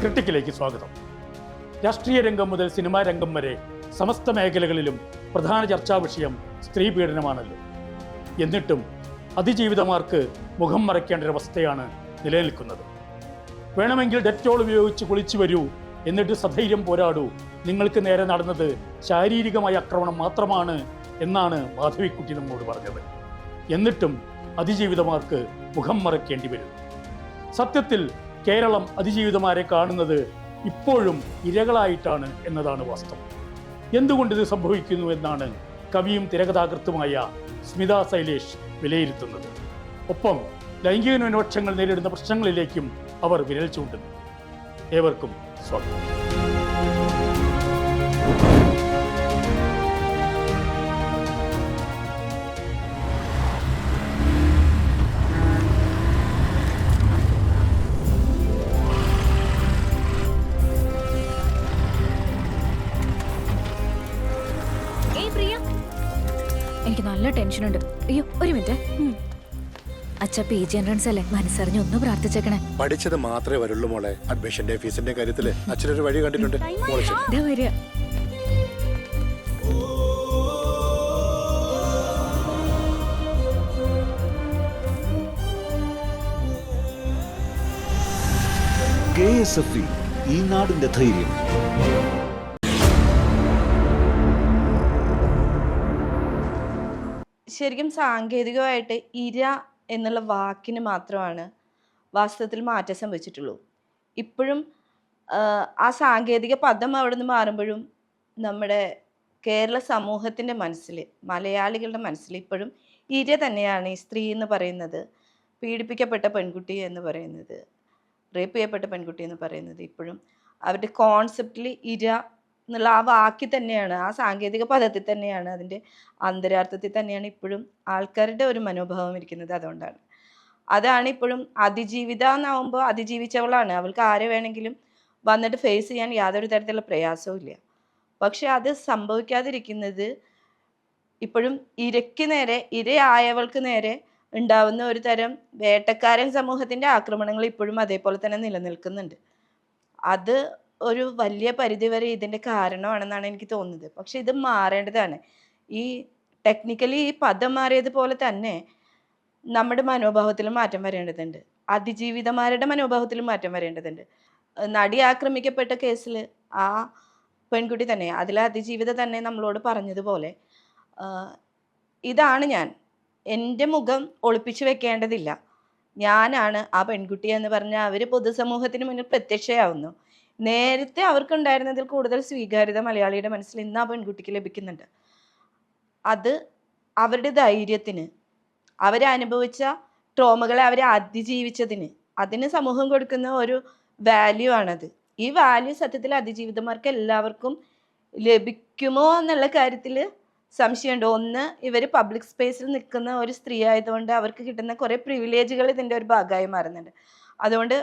ക്രിട്ടിക്കിലേക്ക് സ്വാഗതം. രാഷ്ട്രീയ രംഗം മുതൽ സിനിമാ രംഗം വരെ സമസ്ത മേഖലകളിലും പ്രധാന ചർച്ചാ വിഷയം സ്ത്രീ പീഡനമാണല്ലോ. എന്നിട്ടും അതിജീവിതമാർക്ക് മുഖം മറയ്ക്കേണ്ട ഒരവസ്ഥയാണ് നിലനിൽക്കുന്നത്. വേണമെങ്കിൽ ഡെറ്റോൾ ഉപയോഗിച്ച് കുളിച്ചു വരൂ എന്നിട്ട് സധൈര്യം പോരാടൂ. നിങ്ങൾക്ക് നേരെ നടന്നത് ശാരീരികമായ ആക്രമണം മാത്രമാണ് എന്നാണ് മാധവിക്കുട്ടി നമ്മോട് പറഞ്ഞത്. എന്നിട്ടും അതിജീവിതമാർക്ക് മുഖം മറയ്ക്കേണ്ടി വരും. സത്യത്തിൽ കേരളം അതിജീവിതമാരെ കാണുന്നത് ഇപ്പോഴും ഇരകളായിട്ടാണ് എന്നതാണ് വാസ്തവം. എന്തുകൊണ്ട് ഇത് സംഭവിക്കുന്നു എന്നാണ് കവിയും തിരകഥാകൃത്തുമായ സ്മിത ശൈലേഷ് വിലയിരുത്തുന്നത്. ഒപ്പം ലൈംഗിക ന്യൂനപക്ഷങ്ങൾ നേരിടുന്ന പ്രശ്നങ്ങളിലേക്കും അവർ വിരൽ ചൂണ്ടുന്നു. ഏവർക്കും സ്വാഗതം. ടെൻഷനുണ്ട്. അയ്യോ ഒരു മിനിറ്റ്. അച്ഛ പി ജി എൻട്രൻസ് അല്ലേ? മനസ്സറിഞ്ഞ് ഒന്ന് പ്രാർത്ഥിച്ചേക്കണേ. പഠിച്ചത് മാത്രമേ വരുള്ളൂ മോളെ. അഡ്മിഷന്റെ ഫീസിന്റെ കാര്യത്തിൽ അച്ഛനൊരു വഴി കണ്ടിട്ടുണ്ട്. മോളെ ശരി. ഇതാ വരിക. കെ എസ് എഫ് ഈ നാടിന്റെ ധൈര്യം. ശരിക്കും സാങ്കേതികമായിട്ട് ഇര എന്നുള്ള വാക്കിന് മാത്രമാണ് വാസ്തവത്തിൽ മാറ്റം സംഭവിച്ചിട്ടുള്ളൂ. ഇപ്പോഴും ആ സാങ്കേതിക പദം അവിടെ നിന്ന് മാറുമ്പോഴും നമ്മുടെ കേരള സമൂഹത്തിന്റെ മനസ്സിൽ മലയാളികളുടെ മനസ്സിൽ ഇപ്പോഴും ഇര തന്നെയാണ് ഈ സ്ത്രീ എന്ന് പറയുന്നത്. പീഡിപ്പിക്കപ്പെട്ട പെൺകുട്ടി എന്ന് പറയുന്നത് റേപ്പ് ചെയ്യപ്പെട്ട പെൺകുട്ടി എന്ന് പറയുന്നത് ഇപ്പോഴും. അവരുടെ കോൺസെപ്റ്റിൽ ഇര എന്നുള്ള ആ വാക്കിൽ തന്നെയാണ് ആ സാങ്കേതിക പദത്തിൽ തന്നെയാണ് അതിന്റെ അന്തരാർത്ഥത്തിൽ തന്നെയാണ് ഇപ്പോഴും ആൾക്കാരുടെ ഒരു മനോഭാവം ഇരിക്കുന്നത് അതുകൊണ്ടാണ്. അതാണ് ഇപ്പോഴും അതിജീവിത എന്നാവുമ്പോൾ അതിജീവിച്ചവളാണ്. അവൾക്ക് ആരെ വേണമെങ്കിലും വന്നിട്ട് ഫേസ് ചെയ്യാൻ യാതൊരു തരത്തിലുള്ള പ്രയാസവും ഇല്ല. പക്ഷെ അത് സംഭവിക്കാതിരിക്കുന്നത് ഇപ്പോഴും ഇരയ്ക്ക് നേരെ ഇരയായവൾക്ക് നേരെ ഉണ്ടാവുന്ന ഒരു തരം വേട്ടക്കാരൻ സമൂഹത്തിന്റെ ആക്രമണങ്ങൾ ഇപ്പോഴും അതേപോലെ തന്നെ നിലനിൽക്കുന്നുണ്ട്. അത് ഒരു വലിയ പരിധി വരെ ഇതിന്റെ കാരണമാണെന്നാണ് എനിക്ക് തോന്നുന്നത്. പക്ഷെ ഇത് മാറേണ്ടതാണ്. ഈ ടെക്നിക്കലി ഈ പദം മാറിയതുപോലെ തന്നെ നമ്മുടെ മനോഭാവത്തിലും മാറ്റം വരേണ്ടതുണ്ട്. അതിജീവിതമാരുടെ മനോഭാവത്തിലും മാറ്റം വരേണ്ടതുണ്ട്. നടി ആക്രമിക്കപ്പെട്ട കേസിൽ ആ പെൺകുട്ടി തന്നെ അതിലെ അതിജീവിത തന്നെ നമ്മളോട് പറഞ്ഞതുപോലെ ഇതാണ് ഞാൻ. എന്റെ മുഖം ഒളിപ്പിച്ചു വെക്കേണ്ടതില്ല. ഞാനാണ് ആ പെൺകുട്ടി എന്ന് പറഞ്ഞാൽ അവർ പൊതുസമൂഹത്തിന് മുന്നിൽ പ്രത്യക്ഷയാവുന്നു. നേരത്തെ അവർക്കുണ്ടായിരുന്നതിൽ കൂടുതൽ സ്വീകാര്യത മലയാളിയുടെ മനസ്സിൽ ഇന്ന് ആ പെൺകുട്ടിക്ക് ലഭിക്കുന്നുണ്ട്. അത് അവരുടെ ധൈര്യത്തിന് അവരനുഭവിച്ച ട്രോമകളെ അവരെ അതിജീവിച്ചതിന് അതിന് സമൂഹം കൊടുക്കുന്ന ഒരു വാല്യൂ ആണത്. ഈ വാല്യൂ സത്യത്തിൽ അതിജീവിതമാർക്ക് എല്ലാവർക്കും ലഭിക്കുമോ എന്നുള്ള കാര്യത്തിൽ സംശയമുണ്ട്. ഒന്ന് ഇവർ പബ്ലിക് സ്പേസിൽ നിൽക്കുന്ന ഒരു സ്ത്രീ ആയതുകൊണ്ട് അവർക്ക് കിട്ടുന്ന കുറേ പ്രിവിലേജുകൾ ഇതിന്റെ ഒരു ഭാഗമായി മാറുന്നുണ്ട്. അതുകൊണ്ട്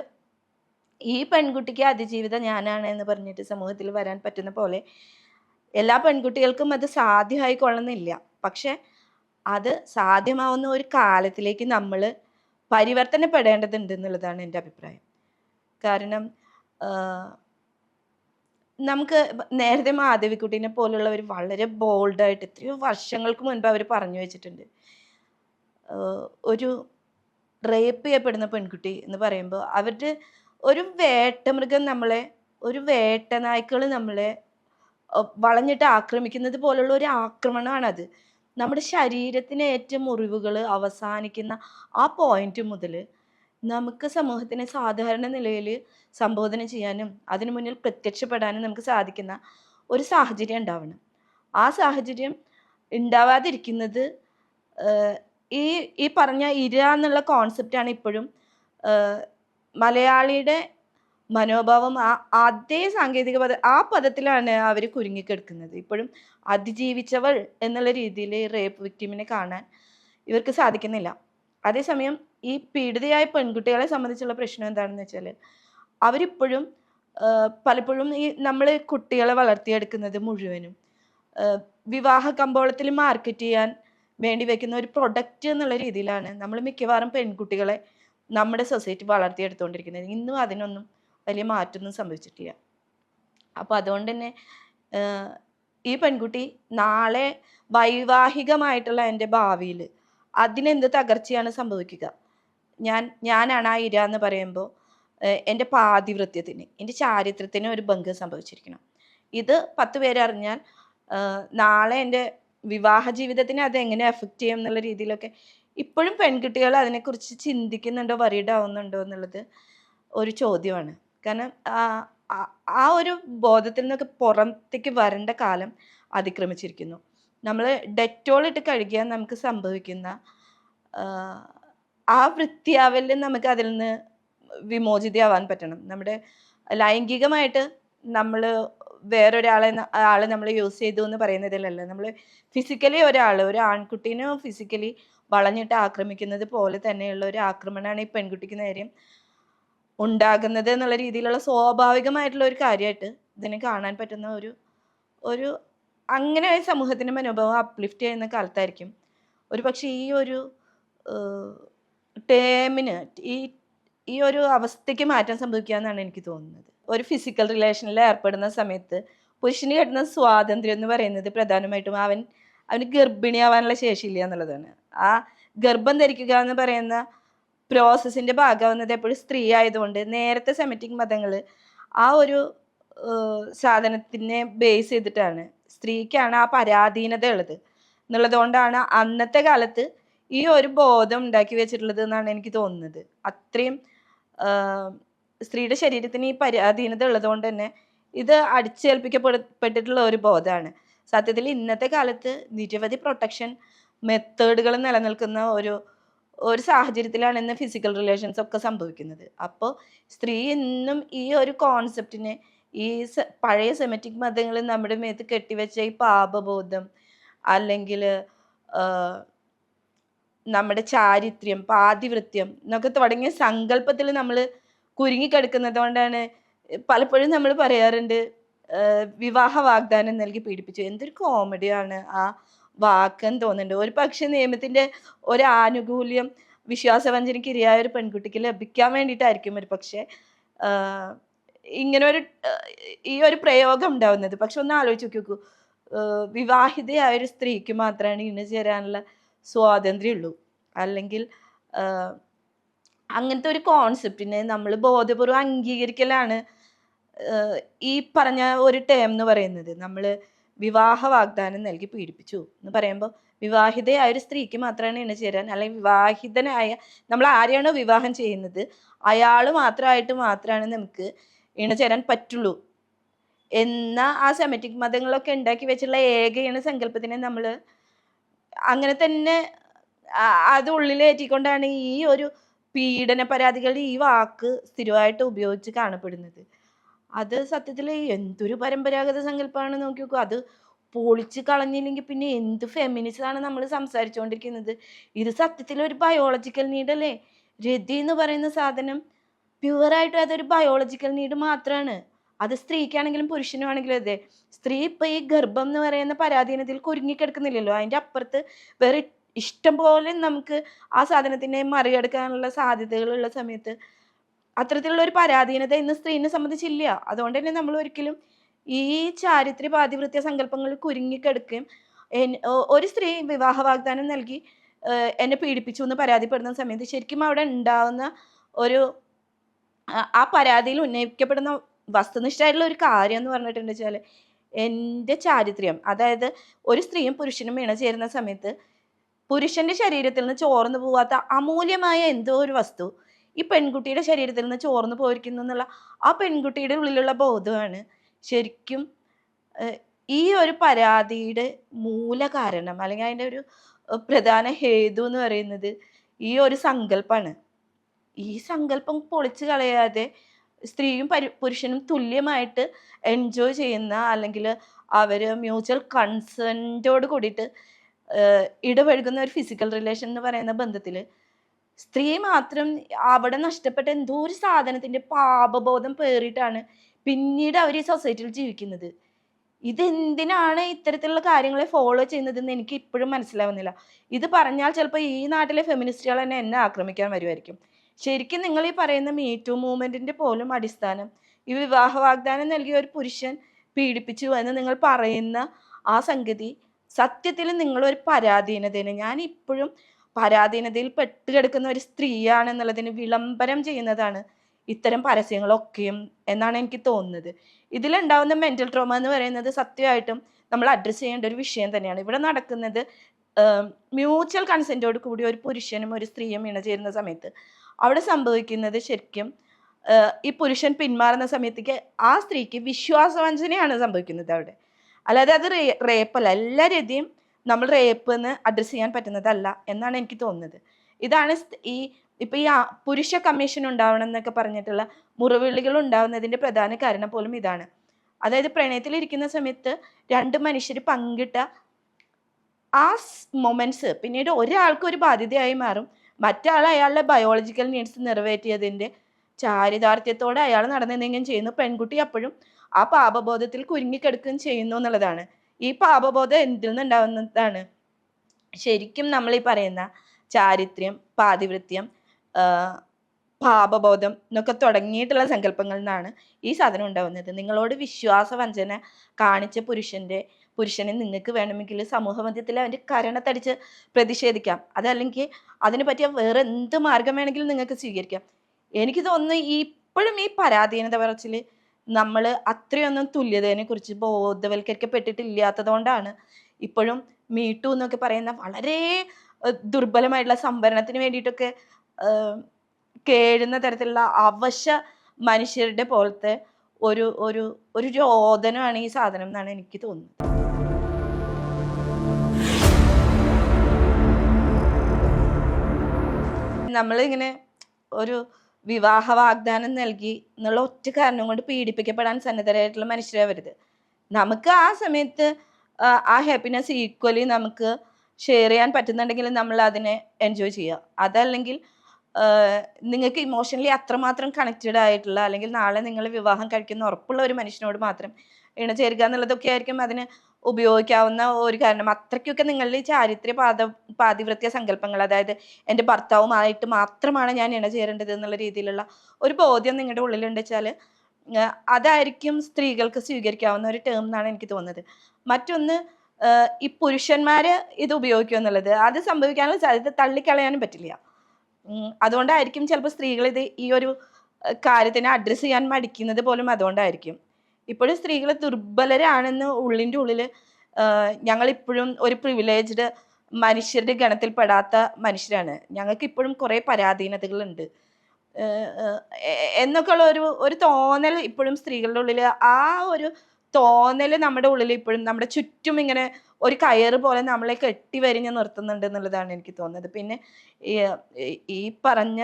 ഈ പെൺകുട്ടിക്ക് അതിജീവിതം ഞാനാണ് എന്ന് പറഞ്ഞിട്ട് സമൂഹത്തിൽ വരാൻ പറ്റുന്ന പോലെ എല്ലാ പെൺകുട്ടികൾക്കും അത് സാധ്യമായി കൊള്ളുന്നില്ല. പക്ഷെ അത് സാധ്യമാവുന്ന ഒരു കാലത്തിലേക്ക് നമ്മൾ പരിവർത്തനപ്പെടേണ്ടതുണ്ട് എന്നുള്ളതാണ് എന്റെ അഭിപ്രായം. കാരണം നമുക്ക് നേരത്തെ മാധവിക്കുട്ടീനെ പോലുള്ളവർ വളരെ ബോൾഡായിട്ട് എത്രയോ വർഷങ്ങൾക്ക് മുൻപ് അവർ പറഞ്ഞു വെച്ചിട്ടുണ്ട്. ഒരു റേപ്പ് ചെയ്യപ്പെടുന്ന പെൺകുട്ടി എന്ന് പറയുമ്പോൾ അവരുടെ ഒരു വേട്ടമൃഗം നമ്മളെ ഒരു വേട്ടനായ്ക്കൾ നമ്മളെ വളഞ്ഞിട്ട് ആക്രമിക്കുന്നത് പോലുള്ള ഒരു ആക്രമണമാണത് നമ്മുടെ ശരീരത്തിന് ഏറ്റവും മുറിവുകൾ അവസാനിക്കുന്ന ആ പോയിന്റ് മുതൽ നമുക്ക് സമൂഹത്തിനെ സാധാരണ നിലയിൽ സംബോധന ചെയ്യാനും അതിനു മുന്നിൽ പ്രത്യക്ഷപ്പെടാനും നമുക്ക് സാധിക്കുന്ന ഒരു സാഹചര്യം ഉണ്ടാവണം. ആ സാഹചര്യം ഉണ്ടാവാതിരിക്കുന്നത് ഈ ഈ പറഞ്ഞ ഇര എന്നുള്ള കോൺസെപ്റ്റാണ് ഇപ്പോഴും മലയാളിയുടെ മനോഭാവം ആ അതേ സാങ്കേതിക പദ ആ പദത്തിലാണ് അവർ കുരുങ്ങിക്കിടക്കുന്നത്. ഇപ്പോഴും അതിജീവിച്ചവൾ എന്നുള്ള രീതിയിൽ റേപ്പ് വിക്ടിമിനെ കാണാൻ ഇവർക്ക് സാധിക്കുന്നില്ല. അതേസമയം ഈ പീഡിതയായ പെൺകുട്ടികളെ സംബന്ധിച്ചുള്ള പ്രശ്നം എന്താണെന്ന് വെച്ചാൽ അവരിപ്പോഴും പലപ്പോഴും ഈ നമ്മൾ കുട്ടികളെ വളർത്തിയെടുക്കുന്നത് മുഴുവനും വിവാഹ കമ്പോളത്തിൽ മാർക്കറ്റ് ചെയ്യാൻ വേണ്ടി വെക്കുന്ന ഒരു പ്രൊഡക്റ്റ് എന്നുള്ള രീതിയിലാണ്. നമ്മൾ മിക്കവാറും പെൺകുട്ടികളെ നമ്മുടെ സൊസൈറ്റി വളർത്തിയെടുത്തുകൊണ്ടിരിക്കുന്നത് ഇന്നും അതിനൊന്നും വലിയ മാറ്റമൊന്നും സംഭവിച്ചിട്ടില്ല. അപ്പോൾ അതുകൊണ്ട് തന്നെ ഈ പെൺകുട്ടി നാളെ വൈവാഹികമായിട്ടുള്ള എന്റെ ഭാവിയിൽ അതിനെന്ത് തകർച്ചയാണ് സംഭവിക്കുക? ഞാൻ ഞാനാണ് ആ ഇര എന്ന് പറയുമ്പോൾ എന്റെ പാതിവൃത്യത്തിന് എന്റെ ചാരിത്രത്തിന് ഒരു ഭംഗം സംഭവിച്ചിരിക്കണം. ഇത് പത്ത് പേരറിഞ്ഞാൽ നാളെ എന്റെ വിവാഹ ജീവിതത്തിനെ അത് എങ്ങനെ എഫക്റ്റ് ചെയ്യും എന്നുള്ള രീതിയിലൊക്കെ ഇപ്പോഴും പെൺകുട്ടികൾ അതിനെക്കുറിച്ച് ചിന്തിക്കുന്നുണ്ടോ വറീഡ് ആവുന്നുണ്ടോ എന്നുള്ളത് ഒരു ചോദ്യമാണ്. കാരണം ആ- ഒരു ബോധത്തിൽ നിന്നൊക്കെ പുറത്തേക്ക് വരേണ്ട കാലം അതിക്രമിച്ചിരിക്കുന്നു. നമ്മൾ ഡെറ്റോൾ ഇട്ട് കഴുകിയാൽ നമുക്ക് സംഭവിക്കുന്ന ആ, വൃത്തിയാവലിൽ നമുക്ക് അതിൽ നിന്ന് വിമോചിതയാവാൻ പറ്റണം. നമ്മുടെ ലൈംഗികമായിട്ട് നമ്മൾ വേറൊരാളെ ആളെ നമ്മൾ യൂസ് ചെയ്തു എന്ന് പറയുന്നതിലല്ല. നമ്മൾ ഫിസിക്കലി ഒരാൾ ഒരു ആൺകുട്ടീനെ ഫിസിക്കലി വളഞ്ഞിട്ട് ആക്രമിക്കുന്നത് പോലെ തന്നെയുള്ള ഒരു ആക്രമണമാണ് ഈ പെൺകുട്ടിക്ക് നേരെ ഉണ്ടാകുന്നത് എന്നുള്ള രീതിയിലുള്ള സ്വാഭാവികമായിട്ടുള്ള ഒരു കാര്യമായിട്ട് ഇതിനെ കാണാൻ പറ്റുന്ന ഒരു ഒരു അങ്ങനെ സമൂഹത്തിന്റെ മനോഭാവം അപ്ലിഫ്റ്റ് ചെയ്യുന്ന കാലത്തായിരിക്കും. ഒരു പക്ഷേ ഈ ഒരു ടേമിന് ഈ ഈ ഒരു അവസ്ഥയ്ക്ക് മാറ്റം സംഭവിക്കുക എന്നാണ് എനിക്ക് തോന്നുന്നത്. ഒരു ഫിസിക്കൽ റിലേഷനിൽ ഏർപ്പെടുന്ന സമയത്ത് പുരുഷന് കിട്ടുന്ന സ്വാതന്ത്ര്യം എന്ന് പറയുന്നത് പ്രധാനമായിട്ടും അവൻ അവന് ഗർഭിണിയാവാനുള്ള ശേഷിയില്ല എന്നുള്ളതാണ്. ആ ഗർഭം ധരിക്കുക എന്ന് പറയുന്ന പ്രോസസ്സിന്റെ ഭാഗമാവുന്നത് എപ്പോഴും സ്ത്രീ ആയതുകൊണ്ട് നേരത്തെ സെമറ്റിക് മതങ്ങൾ ആ ഒരു സാധനത്തിനെ ബേസ് ചെയ്തിട്ടാണ് സ്ത്രീക്കാണ് ആ പരാധീനത ഉള്ളത്. എന്നുള്ളതുകൊണ്ടാണ് അന്നത്തെ കാലത്ത് ഈ ഒരു ബോധം ഉണ്ടാക്കി വെച്ചിട്ടുള്ളത് എന്നാണ് എനിക്ക് തോന്നുന്നത്. അത്രയും സ്ത്രീയുടെ ശരീരത്തിന് ഈ പരാധീനത ഉള്ളത് കൊണ്ട് തന്നെ ഇത് അടിച്ചേൽപ്പിക്കപ്പെട്ടിട്ടുള്ള ഒരു ബോധമാണ്. സത്യത്തിൽ ഇന്നത്തെ കാലത്ത് നിരവധി പ്രൊട്ടക്ഷൻ മെത്തേഡുകൾ നിലനിൽക്കുന്ന ഒരു ഒരു സാഹചര്യത്തിലാണ് ഇന്ന് ഫിസിക്കൽ റിലേഷൻസ് ഒക്കെ സംഭവിക്കുന്നത്. അപ്പോൾ സ്ത്രീ ഇന്നും ഈ ഒരു കോൺസെപ്റ്റിനെ ഈ പഴയ സെമറ്റിക് മതങ്ങൾ നമ്മുടെ മേത്ത് കെട്ടിവെച്ച ഈ പാപബോധം അല്ലെങ്കിൽ നമ്മുടെ ചാരിത്ര്യം പാതിവൃത്യം എന്നൊക്കെ തുടങ്ങിയ സങ്കല്പത്തിൽ നമ്മൾ കുരുങ്ങിക്കിടക്കുന്നത് കൊണ്ടാണ് പലപ്പോഴും നമ്മൾ പറയാറുണ്ട് വിവാഹ വാഗ്ദാനം നൽകി പീഡിപ്പിച്ചു. എന്തൊരു കോമഡിയാണ് ആ വാക്കെന്ന് തോന്നുന്നുണ്ട്. ഒരു പക്ഷേ നിയമത്തിന്റെ ഒരു ആനുകൂല്യം വിശ്വാസവഞ്ചനയ്ക്ക് ഇരയായ ഒരു പെൺകുട്ടിക്ക് ലഭിക്കാൻ വേണ്ടിയിട്ടായിരിക്കും ഒരു പക്ഷേ ഇങ്ങനെ ഒരു ഈ ഒരു പ്രയോഗം ഉണ്ടാവുന്നത്. പക്ഷെ ഒന്ന് ആലോചിച്ച് നോക്കൂ വിവാഹിതയായ ഒരു സ്ത്രീക്ക് മാത്രമാണ് ഇണ ചേരാനുള്ള സ്വാതന്ത്ര്യം ഉള്ളൂ അല്ലെങ്കിൽ അങ്ങനത്തെ ഒരു കോൺസെപ്റ്റിനെ നമ്മൾ ബോധപൂർവം അംഗീകരിക്കലാണ് ഈ പറഞ്ഞ ഒരു ടേം എന്ന് പറയുന്നത്. നമ്മൾ വിവാഹ വാഗ്ദാനം നൽകി പീഡിപ്പിച്ചു. എന്ന് പറയുമ്പോൾ വിവാഹിതയായ ഒരു സ്ത്രീക്ക് മാത്രമാണ് ഇണ ചേരാൻ അല്ലെങ്കിൽ വിവാഹിതനായ നമ്മൾ ആരെയാണോ വിവാഹം ചെയ്യുന്നത് അയാൾ മാത്രമായിട്ട് മാത്രമാണ് നമുക്ക് ഇണ ചേരാൻ പറ്റുള്ളൂ. എന്ന ആ സെമറ്റിക് മതങ്ങളൊക്കെ ഉണ്ടാക്കി വെച്ചുള്ള ഏക ഇണ സങ്കല്പത്തിനെ നമ്മൾ അങ്ങനെ തന്നെ അത് ഉള്ളിലേറ്റിക്കൊണ്ടാണ് ഈ ഒരു പീഡന പരാതികളുടെ ഈ വാക്ക് സ്ഥിരമായിട്ട് ഉപയോഗിച്ച് കാണപ്പെടുന്നത്. അത് സത്യത്തിൽ എന്തൊരു പരമ്പരാഗത സങ്കല്പമാണ് നോക്കി നോക്കൂ. അത് പൊളിച്ച് കളഞ്ഞില്ലെങ്കിൽ പിന്നെ എന്ത് ഫെമിനിസം ആണ് നമ്മൾ സംസാരിച്ചുകൊണ്ടിരിക്കുന്നത് ഇത് സത്യത്തിൽ ഒരു ബയോളജിക്കൽ നീഡ് അല്ലേ? രതി എന്ന് പറയുന്ന സാധനം പ്യുവറായിട്ട് അതൊരു ബയോളജിക്കൽ നീഡ് മാത്രമാണ് അത് സ്ത്രീക്കാണെങ്കിലും പുരുഷനാണെങ്കിലും അതെ. സ്ത്രീ ഇപ്പൊ ഈ ഗർഭം എന്ന് പറയുന്ന പരാധീനത്തിൽ കുരുങ്ങിക്കിടക്കുന്നില്ലല്ലോ അതിന്റെ അപ്പുറത്ത് വേറെ ഇഷ്ടം പോലെ നമുക്ക് ആ സാധനത്തിനെ മറികടക്കാനുള്ള സാധ്യതകളുള്ള സമയത്ത് അത്തരത്തിലുള്ള ഒരു പരാധീനത ഇന്ന് സ്ത്രീനെ സംബന്ധിച്ചില്ല. അതുകൊണ്ട് തന്നെ നമ്മൾ ഒരിക്കലും ഈ ചാരിത്രിക പാതിവൃത്യ സങ്കല്പങ്ങളിൽ കുരുങ്ങിക്കെടുക്കുകയും ഒരു സ്ത്രീ വിവാഹ വാഗ്ദാനം നൽകി എന്നെ പീഡിപ്പിച്ചു എന്ന് പരാതിപ്പെടുന്ന സമയത്ത് ശരിക്കും അവിടെ ഉണ്ടാവുന്ന ഒരു ആ പരാതിയിൽ ഉന്നയിക്കപ്പെടുന്ന വസ്തുനിഷ്ഠമായിട്ടുള്ള ഒരു കാര്യം എന്ന് പറഞ്ഞിട്ടുണ്ട് വെച്ചാൽ എന്റെ ചാരിത്രം അതായത് ഒരു സ്ത്രീയും പുരുഷനും ഇണചേരുന്ന സമയത്ത് പുരുഷന്റെ ശരീരത്തിൽ നിന്ന് ചോർന്നു പോവാത്ത അമൂല്യമായ എന്തോ ഒരു വസ്തു ഈ പെൺകുട്ടിയുടെ ശരീരത്തിൽ നിന്ന് ചോർന്നു പോയിരിക്കുന്നു എന്നുള്ള ആ പെൺകുട്ടിയുടെ ഉള്ളിലുള്ള ബോധമാണ് ശരിക്കും ഈ ഒരു പരാതിയുടെ മൂല കാരണം അല്ലെങ്കിൽ അതിന്റെ ഒരു പ്രധാന ഹേതു എന്ന് പറയുന്നത് ഈ ഒരു സങ്കല്പമാണ് ഈ സങ്കല്പം പൊളിച്ചു കളയാതെ സ്ത്രീയും പരി പുരുഷനും തുല്യമായിട്ട് എൻജോയ് ചെയ്യുന്ന അല്ലെങ്കിൽ അവർ മ്യൂച്വൽ കൺസെന്റോട് കൂടിയിട്ട് ഇടപഴകുന്ന ഒരു ഫിസിക്കൽ റിലേഷൻ എന്ന് പറയുന്ന ബന്ധത്തിൽ സ്ത്രീ മാത്രം അവിടെ നഷ്ടപ്പെട്ട എന്തോ ഒരു സാധനത്തിന്റെ പാപബോധം പേറിയിട്ടാണ് പിന്നീട് അവർ ഈ സൊസൈറ്റിയിൽ ജീവിക്കുന്നത്. ഇതെന്തിനാണ് ഇത്തരത്തിലുള്ള കാര്യങ്ങളെ ഫോളോ ചെയ്യുന്നതെന്ന് എനിക്ക് ഇപ്പോഴും മനസ്സിലാവുന്നില്ല. ഇത് പറഞ്ഞാൽ ചിലപ്പോൾ ഈ നാട്ടിലെ ഫെമിനിസ്റ്റുകൾ തന്നെ എന്നെ ആക്രമിക്കാൻ വരുമായിരിക്കും ശരിക്കും നിങ്ങൾ ഈ പറയുന്ന മീറ്റു മൂവ്മെന്റിന്റെ പോലും അടിസ്ഥാനം ഈ വിവാഹ വാഗ്ദാനം നൽകിയ ഒരു പുരുഷൻ പീഡിപ്പിച്ചു എന്ന് നിങ്ങൾ പറയുന്ന ആ സംഗതി സത്യത്തിൽ നിങ്ങളൊരു പരാധീനതയാണ്. ഞാൻ ഇപ്പോഴും പരാധീനതയിൽ പെട്ടുകിടക്കുന്ന ഒരു സ്ത്രീയാണെന്നുള്ളതിന് വിളംബരം ചെയ്യുന്നതാണ് ഇത്തരം പരസ്യങ്ങളൊക്കെയും എന്നാണ് എനിക്ക് തോന്നുന്നത്. ഇതിലുണ്ടാവുന്ന മെന്റൽ ട്രോമ എന്ന് പറയുന്നത് സത്യമായിട്ടും നമ്മൾ അഡ്രസ്സ് ചെയ്യേണ്ട ഒരു വിഷയം തന്നെയാണ്. ഇവിടെ നടക്കുന്നത് മ്യൂച്വൽ കൺസെന്റോട് കൂടി ഒരു പുരുഷനും ഒരു സ്ത്രീയും ഇണചേരുന്ന സമയത്ത്. അവിടെ സംഭവിക്കുന്നത് ശരിക്കും ഈ പുരുഷൻ പിന്മാറുന്ന സമയത്തേക്ക് ആ സ്ത്രീക്ക് വിശ്വാസവഞ്ചനയാണ് സംഭവിക്കുന്നത് അവിടെ. അല്ലാതെ അത് റേ റേപ്പല്ല എല്ലാ രീതിയും നമ്മൾ റേപ്പ് എന്ന് അഡ്രസ്സ് ചെയ്യാൻ പറ്റുന്നതല്ല എന്നാണ് എനിക്ക് തോന്നുന്നത്. ഇതാണ് ഈ ഇപ്പൊ ഈ പുരുഷ കമ്മീഷൻ ഉണ്ടാവണം എന്നൊക്കെ പറഞ്ഞിട്ടുള്ള മുറിവിളികൾ ഉണ്ടാവുന്നതിന്റെ പ്രധാന കാരണം പോലും ഇതാണ്. അതായത് പ്രണയത്തിലിരിക്കുന്ന സമയത്ത് രണ്ട് മനുഷ്യർ പങ്കിട്ട ആ മൊമെന്റ്സ് പിന്നീട് ഒരാൾക്ക് ഒരു ബാധ്യതയായി മാറും. മറ്റാൾ അയാളുടെ ബയോളജിക്കൽ നീഡ്സ് നിറവേറ്റിയതിന്റെ ചാരിതാർത്ഥ്യത്തോടെ അയാൾ നടന്നെന്തെങ്കിലും ചെയ്യുന്നു. പെൺകുട്ടി അപ്പോഴും ആ പാപബോധത്തിൽ കുരുങ്ങിക്കിടക്കുകയും ചെയ്യുന്നു എന്നുള്ളതാണ്. ഈ പാപബോധം എന്തിൽ നിന്നുണ്ടാവുന്നതാണ്? ശരിക്കും നമ്മൾ ഈ പറയുന്ന ചാരിത്രം പാതിവൃത്യം പാപബോധം എന്നൊക്കെ തുടങ്ങിയിട്ടുള്ള സങ്കല്പങ്ങളിൽ നിന്നാണ് ഈ സാധനം ഉണ്ടാവുന്നത്. നിങ്ങളോട് വിശ്വാസവഞ്ചന കാണിച്ച പുരുഷന്റെ പുരുഷനെ നിങ്ങൾക്ക് വേണമെങ്കിൽ സമൂഹ മധ്യത്തിൽ അവന്റെ കരണത്തടിച്ച് പ്രതിഷേധിക്കാം. അതല്ലെങ്കിൽ അതിനെ പറ്റിയ വേറെ എന്ത് മാർഗം വേണമെങ്കിലും നിങ്ങൾക്ക് സ്വീകരിക്കാം. എനിക്ക് തോന്നുന്നു ഇപ്പോഴും ഈ പരാധീനത പറച്ചിൽ നമ്മൾ അത്രയൊന്നും തുല്യതയെ കുറിച്ച് ബോധവൽക്കരിക്കപ്പെട്ടിട്ടില്ലാത്തത് കൊണ്ടാണ് ഇപ്പോഴും മീട്ടു എന്നൊക്കെ പറയുന്ന വളരെ ദുർബലമായിട്ടുള്ള സംവരണത്തിന് വേണ്ടിയിട്ടൊക്കെ കേഴുന്ന തരത്തിലുള്ള അവശ മനുഷ്യരുടെ പോലത്തെ ഒരു ഒരു ഒരു രോദനമാണ് ഈ സാധനം എന്നാണ് എനിക്ക് തോന്നുന്നത്. നമ്മളിങ്ങനെ ഒരു വിവാഹ വാഗ്ദാനം നൽകി എന്നുള്ള ഒറ്റ കാരണം കൊണ്ട് പീഡിപ്പിക്കപ്പെടാൻ സന്നദ്ധരായിട്ടുള്ള മനുഷ്യരാവരുത് നമുക്ക് ആ സമയത്ത് ആ, ഹാപ്പിനെസ് ഈക്വലി നമുക്ക് ഷെയർ ചെയ്യാൻ പറ്റുന്നുണ്ടെങ്കിൽ നമ്മൾ അതിനെ എൻജോയ് ചെയ്യുക. അതല്ലെങ്കിൽ നിങ്ങൾക്ക് ഇമോഷണലി അത്രമാത്രം കണക്റ്റഡ് ആയിട്ടുള്ള അല്ലെങ്കിൽ നാളെ നിങ്ങൾ വിവാഹം കഴിക്കുന്ന ഉറപ്പുള്ള ഒരു മനുഷ്യനോട് മാത്രം ഇണചേരുക എന്നുള്ളതൊക്കെ ആയിരിക്കും അതിന് ഉപയോഗിക്കാവുന്ന ഒരു കാരണം. അത്രയ്ക്കൊക്കെ നിങ്ങളുടെ ഈ ചാരിത്ര്യ പാത പാതിവൃത്യ സങ്കല്പങ്ങൾ അതായത് എന്റെ ഭർത്താവുമായിട്ട് മാത്രമാണ് ഞാൻ ഇണ ചേരേണ്ടത് എന്നുള്ള രീതിയിലുള്ള ഒരു ബോധ്യം നിങ്ങളുടെ ഉള്ളിലുണ്ട് വെച്ചാൽ അതായിരിക്കും സ്ത്രീകൾക്ക് സ്വീകരിക്കാവുന്ന ഒരു ടേം എന്നാണ് എനിക്ക് തോന്നുന്നത്. മറ്റൊന്ന് ഈ പുരുഷന്മാര് ഇത് ഉപയോഗിക്കുക എന്നുള്ളത്. അത് സംഭവിക്കാനുള്ള സാധ്യത തള്ളിക്കളയാനും പറ്റില്ല. അതുകൊണ്ടായിരിക്കും ചിലപ്പോൾ സ്ത്രീകൾ ഇത് ഈ ഒരു കാര്യത്തിനെ അഡ്രസ്സ് ചെയ്യാൻ മടിക്കുന്നത് പോലും അതുകൊണ്ടായിരിക്കും. ഇപ്പോഴും സ്ത്രീകൾ ദുർബലരാണെന്ന് ഉള്ളിന്റെ ഉള്ളിൽ ഞങ്ങൾ ഇപ്പോഴും ഒരു പ്രിവിലേജ്ഡ് മനുഷ്യരുടെ ഗണത്തിൽപ്പെടാത്ത മനുഷ്യരാണ്. ഞങ്ങൾക്ക് ഇപ്പോഴും കുറേ പരാധീനതകളുണ്ട്. എന്നൊക്കെയുള്ള ഒരു ഒരു തോന്നൽ ഇപ്പോഴും സ്ത്രീകളുടെ ഉള്ളിൽ ആ ഒരു തോന്നൽ നമ്മുടെ ഉള്ളിൽ ഇപ്പോഴും നമ്മുടെ ചുറ്റും ഇങ്ങനെ ഒരു കയറ് പോലെ നമ്മളെ കെട്ടി വരിഞ്ഞ് നിർത്തുന്നുണ്ട് എന്നുള്ളതാണ് എനിക്ക് തോന്നുന്നത്. പിന്നെ ഈ പറഞ്ഞ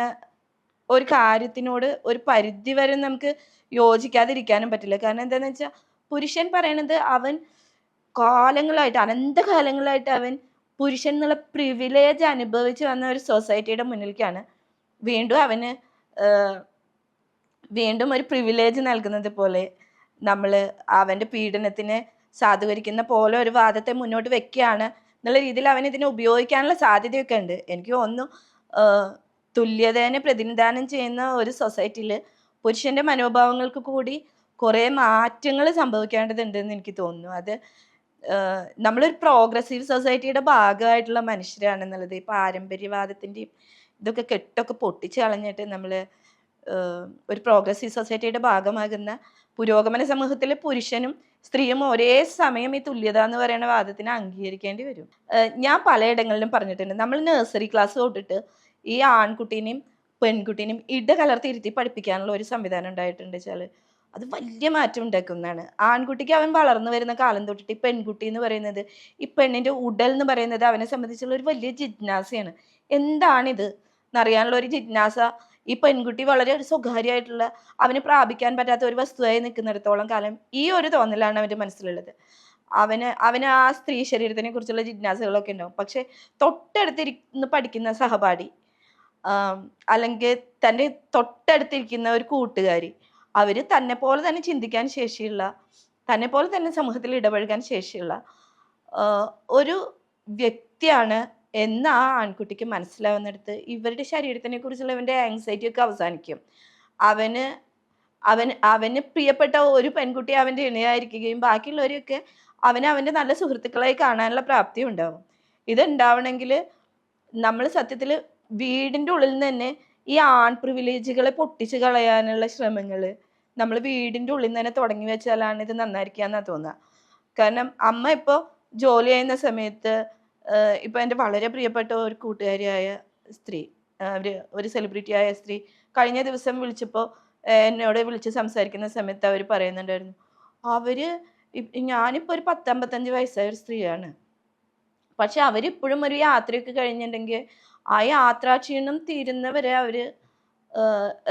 ഒരു കാര്യത്തിനോട് ഒരു പരിധി വരെ നമുക്ക് യോജിക്കാതിരിക്കാനും പറ്റില്ല. കാരണം എന്താണെന്ന് വെച്ചാൽ പുരുഷൻ പറയണത് അവൻ കാലങ്ങളായിട്ട് അനന്തകാലങ്ങളായിട്ട് അവൻ പുരുഷൻ എന്നുള്ള പ്രിവിലേജ് അനുഭവിച്ച് വന്ന ഒരു സൊസൈറ്റിയുടെ മുന്നിലേക്കാണ് വീണ്ടും അവന് വീണ്ടും ഒരു പ്രിവിലേജ് നൽകുന്നത് പോലെ നമ്മൾ അവന്റെ പീഡനത്തിനെ സാധൂകരിക്കുന്ന പോലെ ഒരു വാദത്തെ മുന്നോട്ട് വെക്കുകയാണ് എന്നുള്ള രീതിയിൽ അവൻ ഇതിനെ ഉപയോഗിക്കാനുള്ള സാധ്യതയൊക്കെ ഉണ്ട്. എനിക്ക് തോന്നുന്നു തുല്യതേനെ പ്രതിനിധാനം ചെയ്യുന്ന ഒരു സൊസൈറ്റിയിൽ പുരുഷന്റെ മനോഭാവങ്ങൾക്ക് കൂടി കുറേ മാറ്റങ്ങൾ സംഭവിക്കേണ്ടതുണ്ടെന്ന് എനിക്ക് തോന്നുന്നു. അത് നമ്മളൊരു പ്രോഗ്രസീവ് സൊസൈറ്റിയുടെ ഭാഗമായിട്ടുള്ള മനുഷ്യരാണെന്നുള്ളത് ഈ പാരമ്പര്യവാദത്തിന്റെയും ഇതൊക്കെ കെട്ടൊക്കെ പൊട്ടിച്ച് കളഞ്ഞിട്ട് നമ്മൾ ഒരു പ്രോഗ്രസീവ് സൊസൈറ്റിയുടെ ഭാഗമാകുന്ന പുരോഗമന സമൂഹത്തിലെ പുരുഷനും സ്ത്രീയും ഒരേ സമയം ഈ തുല്യത എന്ന് പറയുന്ന വാദത്തിന് അംഗീകരിക്കേണ്ടി വരും. ഞാൻ പലയിടങ്ങളിലും പറഞ്ഞിട്ടുണ്ട്. നമ്മൾ നഴ്സറി ക്ലാസ് തൊട്ടിട്ട് ഈ ആൺകുട്ടീനെയും പെൺകുട്ടീനെയും ഇട കലർത്തിരുത്തി പഠിപ്പിക്കാനുള്ള ഒരു സംവിധാനം ഉണ്ടായിട്ടുണ്ട് വെച്ചാൽ അത് വലിയ മാറ്റം ഉണ്ടാക്കുന്നതാണ്. ആൺകുട്ടിക്ക് അവൻ വളർന്നു വരുന്ന കാലം തൊട്ടിട്ട് ഈ പെൺകുട്ടി എന്ന് പറയുന്നത് ഈ പെണ്ണിന്റെ ഉടൽ എന്ന് പറയുന്നത് അവനെ സംബന്ധിച്ചുള്ള ഒരു വലിയ ജിജ്ഞാസയാണ്. എന്താണിത്? എന്നറിയാനുള്ള ഒരു ജിജ്ഞാസ. ഈ പെൺകുട്ടി വളരെ ഒരു സ്വകാര്യമായിട്ടുള്ള അവന് പ്രാപിക്കാൻ പറ്റാത്ത ഒരു വസ്തുവായി നിൽക്കുന്നിടത്തോളം കാലം ഈ ഒരു തോന്നലാണ് അവന്റെ മനസ്സിലുള്ളത്. അവന് അവന് ആ സ്ത്രീ ശരീരത്തിനെ കുറിച്ചുള്ള ജിജ്ഞാസകളൊക്കെ ഉണ്ടാവും. പക്ഷെ തൊട്ടടുത്തിരിക്കുന്ന പഠിക്കുന്ന സഹപാഠി അല്ലെങ്കിൽ തന്റെ തൊട്ടടുത്തിരിക്കുന്ന ഒരു കൂട്ടുകാരി അവർ തന്നെ പോലെ തന്നെ ചിന്തിക്കാൻ ശേഷിയുള്ള തന്നെ പോലെ തന്നെ സമൂഹത്തിൽ ഇടപഴകാൻ ശേഷിയുള്ള ഒരു വ്യക്തിയാണ് എന്ന് ആ ആൺകുട്ടിക്ക് മനസ്സിലാവുന്നിടത്ത് ഇവരുടെ ശരീരത്തിനെ കുറിച്ചുള്ള ഇവന്റെ ആങ്സൈറ്റി ഒക്കെ അവസാനിക്കും. അവന് അവൻ അവന് പ്രിയപ്പെട്ട ഒരു പെൺകുട്ടി അവന്റെ ഇണയായിരിക്കുകയും ബാക്കിയുള്ളവരെയൊക്കെ അവന് അവന്റെ നല്ല സുഹൃത്തുക്കളായി കാണാനുള്ള പ്രാപ്തി ഉണ്ടാവും. ഇതുണ്ടാവണമെങ്കിൽ നമ്മൾ സത്യത്തിൽ വീടിന്റെ ഉള്ളിൽ നിന്ന് തന്നെ ഈ ആൺ പ്രിവിലേജുകളെ പൊട്ടിച്ച് കളയാനുള്ള ശ്രമങ്ങൾ നമ്മൾ വീടിന്റെ ഉള്ളിൽ നിന്ന് തന്നെ തുടങ്ങി വെച്ചാലാണ് ഇത് നന്നായിരിക്കുക എന്നാണ് തോന്നുക കാരണം അമ്മ ഇപ്പോൾ ജോലി ചെയ്യുന്ന സമയത്ത് ഇപ്പം എന്റെ വളരെ പ്രിയപ്പെട്ട ഒരു കൂട്ടുകാരിയായ സ്ത്രീ അവർ ഒരു സെലിബ്രിറ്റിയായ സ്ത്രീ കഴിഞ്ഞ ദിവസം വിളിച്ചപ്പോൾ എന്നോട് വിളിച്ച് സംസാരിക്കുന്ന സമയത്ത് അവർ പറയുന്നുണ്ടായിരുന്നു അവർ ഞാനിപ്പോൾ ഞാനിപ്പോ ഒരു പത്തമ്പത്തഞ്ച് വയസ്സായ ഒരു സ്ത്രീയാണ്. പക്ഷെ അവരിപ്പോഴും ഒരു യാത്രയൊക്കെ കഴിഞ്ഞിട്ടുണ്ടെങ്കിൽ ആ യാത്രാക്ഷീണം തീരുന്നവരെ അവർ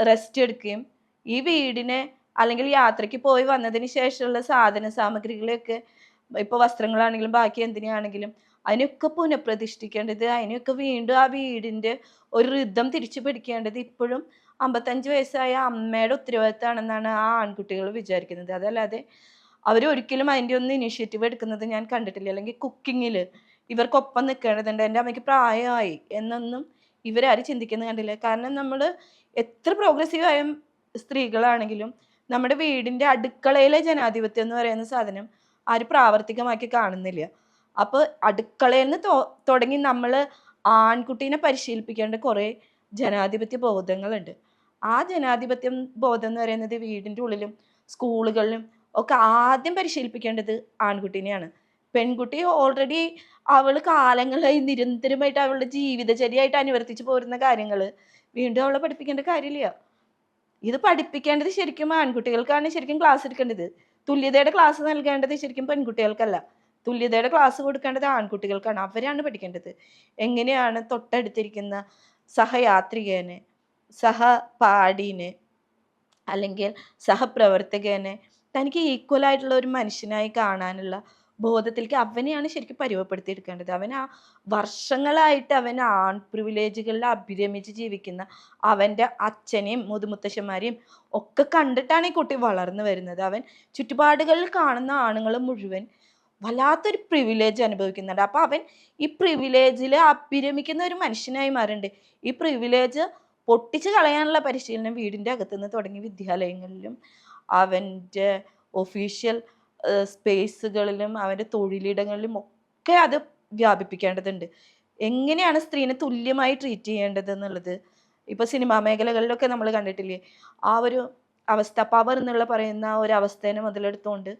റെസ്റ്റ് എടുക്കുകയും ഈ വീടിനെ അല്ലെങ്കിൽ യാത്രയ്ക്ക് പോയി വന്നതിന് ശേഷമുള്ള സാധന സാമഗ്രികളെയൊക്കെ ഇപ്പോൾ വസ്ത്രങ്ങളാണെങ്കിലും ബാക്കി എന്തിനാണെങ്കിലും അതിനൊക്കെ പുനഃപ്രതിഷ്ഠിക്കേണ്ടത് അതിനൊക്കെ വീണ്ടും ആ വീടിന്റെ ഒരു ഋതം തിരിച്ചു പിടിക്കേണ്ടത് ഇപ്പോഴും അമ്പത്തഞ്ച് വയസ്സായ അമ്മയുടെ ഉത്തരവാദിത്തമാണെന്നാണ് ആ ആൺകുട്ടികൾ വിചാരിക്കുന്നത്. അതല്ലാതെ അവർ ഒരിക്കലും അതിന്റെ ഒന്നും ഇനിഷ്യേറ്റീവ് എടുക്കുന്നത് ഞാൻ കണ്ടിട്ടില്ല. അല്ലെങ്കിൽ കുക്കിങ്ങിൽ ഇവർക്കൊപ്പം നിൽക്കേണ്ടതുണ്ട്. എന്റെ അമ്മയ്ക്ക് പ്രായമായി എന്നൊന്നും ഇവരാരും ചിന്തിക്കുന്നത് കണ്ടില്ല. കാരണം നമ്മൾ എത്ര പ്രോഗ്രസീവ് ആയ സ്ത്രീകളാണെങ്കിലും നമ്മുടെ വീടിന്റെ അടുക്കളയിലെ ജനാധിപത്യം എന്ന് പറയുന്ന സാധനം ആരും പ്രാവർത്തികമാക്കി കാണുന്നില്ല. അപ്പോൾ അടുക്കളയിൽ നിന്ന് തുടങ്ങി നമ്മൾ ആൺകുട്ടീനെ പരിശീലിപ്പിക്കേണ്ട കുറേ ജനാധിപത്യ ബോധങ്ങളുണ്ട്. ആ ജനാധിപത്യം ബോധം എന്ന് പറയുന്നത് വീടിന്റെ ഉള്ളിലും സ്കൂളുകളിലും ഒക്കെ ആദ്യം പരിശീലിപ്പിക്കേണ്ടത് ആൺകുട്ടീനെയാണ്. പെൺകുട്ടി ഓൾറെഡി അവൾ കാലങ്ങളായി നിരന്തരമായിട്ട് അവളുടെ ജീവിതചര്യയായിട്ട് അനുവർത്തിച്ച് പോരുന്ന കാര്യങ്ങൾ വീണ്ടും അവളെ പഠിപ്പിക്കേണ്ട കാര്യമില്ല. ഇത് പഠിപ്പിക്കേണ്ടത് ശരിക്കും ആൺകുട്ടികൾക്കാണ് ശരിക്കും ക്ലാസ് എടുക്കേണ്ടത്. തുല്യതയുടെ ക്ലാസ് നൽകേണ്ടത് ശരിക്കും പെൺകുട്ടികൾക്കല്ല. തുല്യതയുടെ ക്ലാസ് കൊടുക്കേണ്ടത് ആൺകുട്ടികൾക്കാണ്. അവരാണ് പഠിക്കേണ്ടത്. എങ്ങനെയാണ് തൊട്ടടുത്തിരിക്കുന്ന സഹയാത്രികനെ സഹപാഠീനെ അല്ലെങ്കിൽ സഹപ്രവർത്തകനെ തനിക്ക് ഈക്വൽ ആയിട്ടുള്ള ഒരു മനുഷ്യനായി കാണാനുള്ള ബോധത്തിലേക്ക് അവനെയാണ് ശരിക്കും പരുവപ്പെടുത്തിയെടുക്കേണ്ടത് അവൻ ആ വർഷങ്ങളായിട്ട് അവൻ ആൺ പ്രിവിലേജുകളിൽ അഭിരമിച്ച് ജീവിക്കുന്ന അവന്റെ അച്ഛനെയും മുതുമുത്തശ്ശന്മാരെയും ഒക്കെ കണ്ടിട്ടാണ് ഈ കുട്ടി വളർന്നു വരുന്നത്. അവൻ ചുറ്റുപാടുകളിൽ കാണുന്ന ആണുങ്ങൾ മുഴുവൻ വല്ലാത്തൊരു പ്രിവിലേജ് അനുഭവിക്കുന്നുണ്ട്. അപ്പോൾ അവൻ ഈ പ്രിവിലേജിൽ അഭിരമിക്കുന്ന ഒരു മനുഷ്യനായി മാറുന്നുണ്ട്. ഈ പ്രിവിലേജ് പൊട്ടിച്ച് കളയാനുള്ള പരിശീലനം വീടിന്റെ അകത്തുനിന്ന് തുടങ്ങി വിദ്യാലയങ്ങളിലും അവന്റെ ഒഫീഷ്യൽ സ്പേസുകളിലും അവന്റെ തൊഴിലിടങ്ങളിലും ഒക്കെ അത് വ്യാപിപ്പിക്കേണ്ടതുണ്ട്. എങ്ങനെയാണ് സ്ത്രീനെ തുല്യമായി ട്രീറ്റ് ചെയ്യേണ്ടത് എന്നുള്ളത്? ഇപ്പോൾ സിനിമാ മേഖലകളിലൊക്കെ നമ്മൾ കണ്ടിട്ടില്ലേ? ആ ഒരു അവസ്ഥ പവർ എന്നുള്ള പറയുന്ന ഒരു അവസ്ഥേനെ മുതലെടുത്തുകൊണ്ട്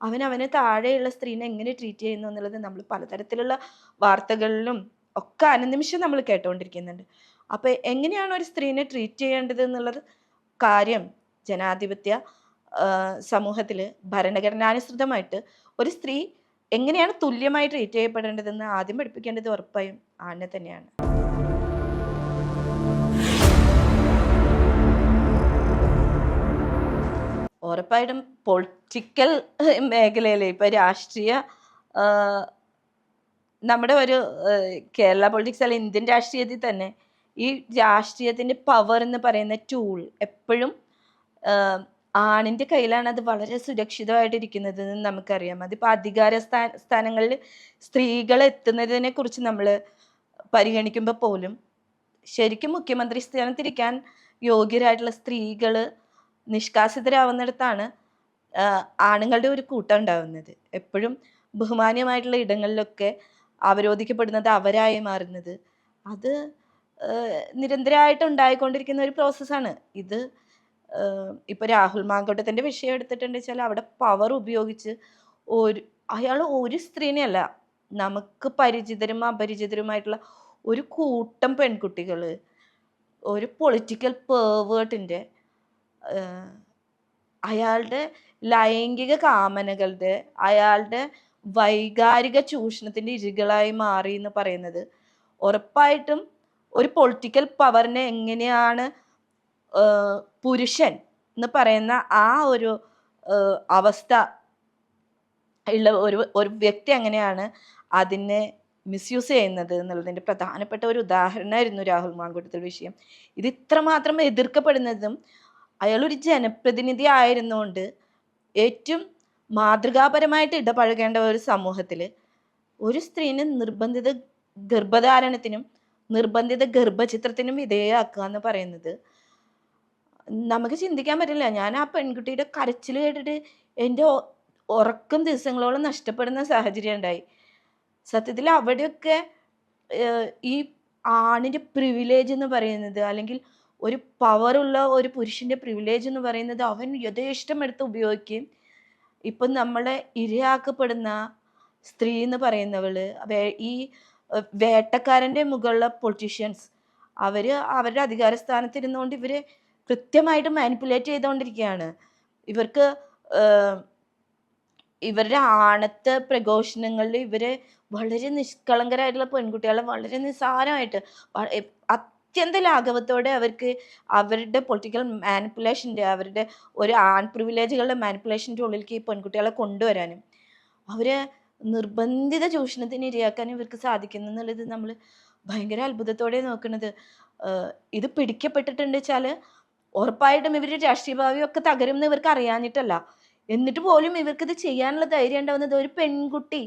അവൻ അവന് താഴെയുള്ള സ്ത്രീനെ എങ്ങനെ ട്രീറ്റ് ചെയ്യുന്നു എന്നുള്ളത് നമ്മൾ പലതരത്തിലുള്ള വാർത്തകളിലും ഒക്കെ അനുനിമിഷം നമ്മൾ കേട്ടുകൊണ്ടിരിക്കുന്നുണ്ട് അപ്പോൾ എങ്ങനെയാണ് ഒരു സ്ത്രീനെ ട്രീറ്റ് ചെയ്യേണ്ടത് എന്നുള്ളത്? കാര്യം ജനാധിപത്യ സമൂഹത്തിൽ ഭരണഘടനാനുസൃതമായിട്ട് ഒരു സ്ത്രീ എങ്ങനെയാണ് തുല്യമായി ട്രീറ്റ് ചെയ്യപ്പെടേണ്ടതെന്ന് ആദ്യം പഠിപ്പിക്കേണ്ടത് ഉറപ്പായും ആണിനെ തന്നെയാണ്. ഉറപ്പായിട്ടും പൊളിറ്റിക്കൽ മേഖലയിൽ ഇപ്പൊ രാഷ്ട്രീയ നമ്മുടെ ഒരു കേരള പൊളിറ്റിക്സ് അല്ല ഇന്ത്യൻ രാഷ്ട്രീയത്തിൽ തന്നെ ഈ രാഷ്ട്രീയത്തിന്റെ പവർ എന്ന് പറയുന്ന ടൂൾ എപ്പോഴും ആണിന്റെ കയ്യിലാണ് അത് വളരെ സുരക്ഷിതമായിട്ടിരിക്കുന്നത് എന്ന് നമുക്കറിയാം. അതിപ്പോൾ അധികാര സ്ഥാ സ്ഥാനങ്ങളിൽ സ്ത്രീകൾ എത്തുന്നതിനെ കുറിച്ച് നമ്മൾ പരിഗണിക്കുമ്പോൾ പോലും ശരിക്കും മുഖ്യമന്ത്രി സ്ഥാനത്തിരിക്കാൻ യോഗ്യരായിട്ടുള്ള സ്ത്രീകൾ നിഷ്കാസിതരാവുന്നിടത്താണ് ആണുങ്ങളുടെ ഒരു കൂട്ടം ഉണ്ടാവുന്നത്. എപ്പോഴും ബഹുമാന്യമായിട്ടുള്ള ഇടങ്ങളിലൊക്കെ അവരോധിക്കപ്പെടുന്നത് അവരായി മാറുന്നത്. അത് നിരന്തരമായിട്ട് ഉണ്ടായിക്കൊണ്ടിരിക്കുന്ന ഒരു പ്രോസസ്സാണ് ഇത് ഇപ്പോൾ രാഹുൽ മാങ്കോട്ടത്തിന്റെ വിഷയം എടുത്തിട്ടുണ്ട് വെച്ചാൽ അവിടെ പവർ ഉപയോഗിച്ച് ഒരു അയാൾ ഒരു സ്ത്രീനെയല്ല നമുക്ക് പരിചിതരും അപരിചിതരുമായിട്ടുള്ള ഒരു കൂട്ടം പെൺകുട്ടികൾ ഒരു പൊളിറ്റിക്കൽ പേവേർട്ടിന്റെ അയാളുടെ ലൈംഗിക കാമനകളുടെ അയാളുടെ വൈകാരിക ചൂഷണത്തിന്റെ ഇരകളായി മാറി എന്ന് പറയുന്നത് ഉറപ്പായിട്ടും ഒരു പൊളിറ്റിക്കൽ പവറിനെ എങ്ങനെയാണ് പുരുഷൻ എന്ന് പറയുന്ന ആ ഒരു അവസ്ഥ ഉള്ള ഒരു ഒരു വ്യക്തി എങ്ങനെയാണ് അതിനെ മിസ്യൂസ് ചെയ്യുന്നത് എന്നുള്ളതിന്റെ പ്രധാനപ്പെട്ട ഒരു ഉദാഹരണമായിരുന്നു രാഹുൽ മാങ്കൂട്ടത്തിൽ വിഷയം. ഇത് ഇത്രമാത്രം എതിർക്കപ്പെടുന്നതും അയാളൊരു ജനപ്രതിനിധി ആയിരുന്നുകൊണ്ട് ഏറ്റവും മാതൃകാപരമായിട്ട് ഇടപഴകേണ്ട ഒരു സമൂഹത്തിൽ ഒരു സ്ത്രീനെ നിർബന്ധിത ഗർഭധാരണത്തിനും നിർബന്ധിത ഗർഭചിത്രത്തിനും വിധേയമാക്കുക എന്ന് പറയുന്നത് നമുക്ക് ചിന്തിക്കാൻ പറ്റില്ല. ഞാൻ ആ പെൺകുട്ടിയുടെ കരച്ചിൽ കേട്ടിട്ട് എന്റെ ഉറക്കം ദിവസങ്ങളോളം നഷ്ടപ്പെടുന്ന സാഹചര്യം ഉണ്ടായി. സത്യത്തിൽ അവിടെയൊക്കെ ഈ ആണിന്റെ പ്രിവിലേജ് എന്ന് പറയുന്നത് അല്ലെങ്കിൽ ഒരു പവറുള്ള ഒരു പുരുഷന്റെ പ്രിവിലേജ് എന്ന് പറയുന്നത് അവൻ യഥേഷ്ടം എടുത്ത് ഉപയോഗിക്കുകയും ഇപ്പം നമ്മളെ ഇരയാക്കപ്പെടുന്ന സ്ത്രീ എന്ന് പറയുന്നവൾ ഈ വേട്ടക്കാരന്റെ മുകളിലെ പൊളിറ്റീഷ്യൻസ് അവർ അവരുടെ അധികാര സ്ഥാനത്തിരുന്നുകൊണ്ട് ഇവർ കൃത്യമായിട്ട് മാനിപ്പുലേറ്റ് ചെയ്തുകൊണ്ടിരിക്കുകയാണ്. ഇവർക്ക് ഇവരുടെ ആണത്തെ പ്രഘോഷണങ്ങളിൽ ഇവരെ വളരെ നിഷ്കളങ്കരായിട്ടുള്ള പെൺകുട്ടികളെ വളരെ നിസ്സാരമായിട്ട് അത്യന്ത ലാഘവത്തോടെ അവർക്ക് അവരുടെ പൊളിറ്റിക്കൽ മാനിപ്പുലേഷന്റെ അവരുടെ ഒരു ആൺ പ്രിവിലേജുകളുടെ മാനിപ്പുലേഷന്റെ ഉള്ളിലേക്ക് ഈ പെൺകുട്ടികളെ കൊണ്ടുവരാനും അവരെ നിർബന്ധിത ചൂഷണത്തിന് ഇരയാക്കാനും ഇവർക്ക് സാധിക്കുന്നു എന്നുള്ളത് നമ്മൾ ഭയങ്കര അത്ഭുതത്തോടെ നോക്കുന്നത്. ഇത് പിടിക്കപ്പെട്ടിട്ടുണ്ട് വെച്ചാൽ ഉറപ്പായിട്ടും ഇവരുടെ രാഷ്ട്രീയ ഭാവിയൊക്കെ തകരും എന്ന് ഇവർക്ക് അറിയാഞ്ഞിട്ടല്ല. എന്നിട്ട് പോലും ഇവർക്ക് ഇത് ചെയ്യാനുള്ള ധൈര്യം ഉണ്ടാവുന്നത് ഒരു പെൺകുട്ടി